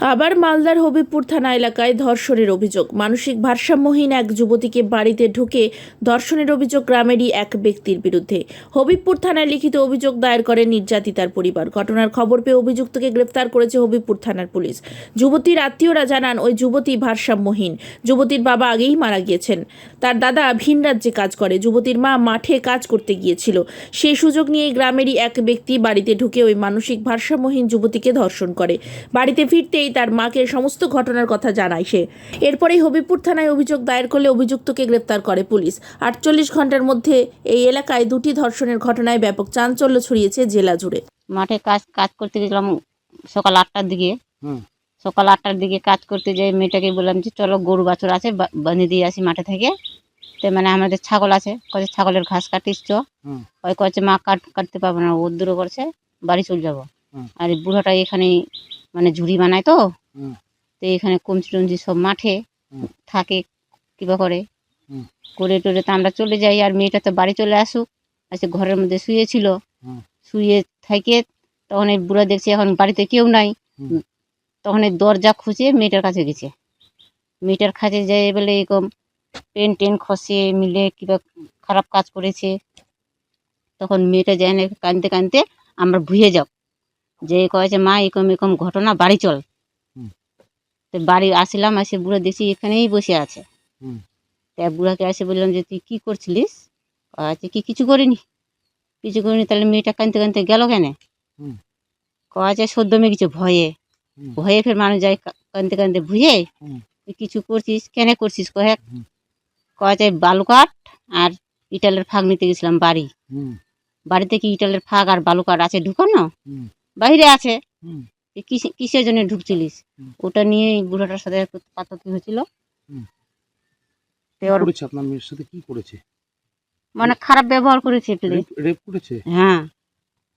আবার মালদার হবিবপুর থানা এলাকায় ধর্ষণের অভিযোগ। মানসিক ভারসাম্যহীন এক যুবতীকে বাড়িতে ঢুকে ধর্ষণের অভিযোগ গ্রামেরই এক ব্যক্তির বিরুদ্ধে। হবিবপুর থানায় লিখিত অভিযোগ দায়ের করে নির্যাতিতার পরিবার। ঘটনার খবর পেয়ে অভিযুক্তকে গ্রেফতার করেছে হবিবপুর থানার পুলিশ। যুবতীর আত্মীয়রা জানান, ওই যুবতী ভারসাম্যহীন। যুবতীর বাবা আগেই মারা গিয়েছেন। তার দাদা ভিন রাজ্যে কাজ করে। যুবতীর মা মাঠে কাজ করতে গিয়েছিল। সেই সুযোগ নিয়ে গ্রামেরই এক ব্যক্তি বাড়িতে ঢুকে ওই মানসিক ভারসাম্যহীন যুবতীকে ধর্ষণ করে। বাড়িতে ফিরতেই তার মাকে সমস্ত ঘটনার কথা জানায় সে। এরপরেই হবিবপুর থানায় অভিযোগ দায়ের করলে অভিযুক্তকে গ্রেপ্তার করে পুলিশ। আটচল্লিশ ঘণ্টার মধ্যে এই এলাকায় দুটি ধর্ষণের ঘটনায় ব্যাপক চাঞ্চল্য ছড়িয়েছে জেলা জুড়ে। মাঠে কাজ কাজ করতে গেছিলাম সকাল আটটার দিকে। সকাল আটটার দিকে কাজ করতে যাই মেয়েটাকে বললাম যে চলো গরু বাছুর আছে বাঁধে দিয়ে আসি মাঠে থেকে। তো মানে আমাদের ছাগল আছে কয়েছে ছাগলের ঘাস কাটিস চ। হুম। ওই কয়েছে মা কাট কাটতে পারব না ও দূরে করছে বাড়ি চলে যাব। আর বুড়োটা এখানে মানে ঝুড়ি বানায় তো। তো এখানে কমচি টমচি সব মাঠে। থাকে কিবা করে। করে টোরে তো আমরা চলে যাই আর মেয়েটা তো বাড়ি চলে আসুক। আসে ঘরের মধ্যে শুয়েছিল। শুয়ে থেকে তখন এই বুড়া দেখছি এখন বাড়িতে কেউ নাই। তখন এই দরজা খুঁজে মেয়েটার কাছে গেছে। মেয়েটার কাছে যাই বলে এরকম পেন টেন খসে মিলে কিবা খারাপ কাজ করেছে। তখন মেয়েটা যায় না কাঁদতে কাঁদতে আমরা ভুয়ে যাও। যে কয়েছে মা এরকম এরকম ঘটনা বাড়ি চল। তো বাড়ি আসলাম এসে বুড়া দেখছি এখানেই বসে আছে। তা বুড়াকে এসে বললাম যে তুই কী করছিলিস? আচ্ছা কি কিছু করিনি। কিছু করিনি তাহলে মেয়েটা কাঁদতে কাঁদতে গেল কেন? কয়েছে সদ্য মেয়ে কিছু ভয়ে। ভয়ে ফের মানুষ যায় কা- কাঁদতে কাঁদতে ভুয়ে তুই কিছু করছিস? কেন করছিস কহে কয়েছে বালুকাঠ আর ইটালের ফাঁক নিতে গেছিলাম বাড়ি। বাড়িতে কি ইটালের ফাঁক আর বালুকাঠ আছে ঢুকানো? বাইরে আছে। কিসের জন্য ঢুকছিলিস? ওটা নিয়ে বুড়াটার সাথে পাতকি হয়েছিল। আপনার মেয়ের সাথে? কি করেছে? মানে খারাপ ব্যবহার করেছে রেপ করেছে? হ্যাঁ।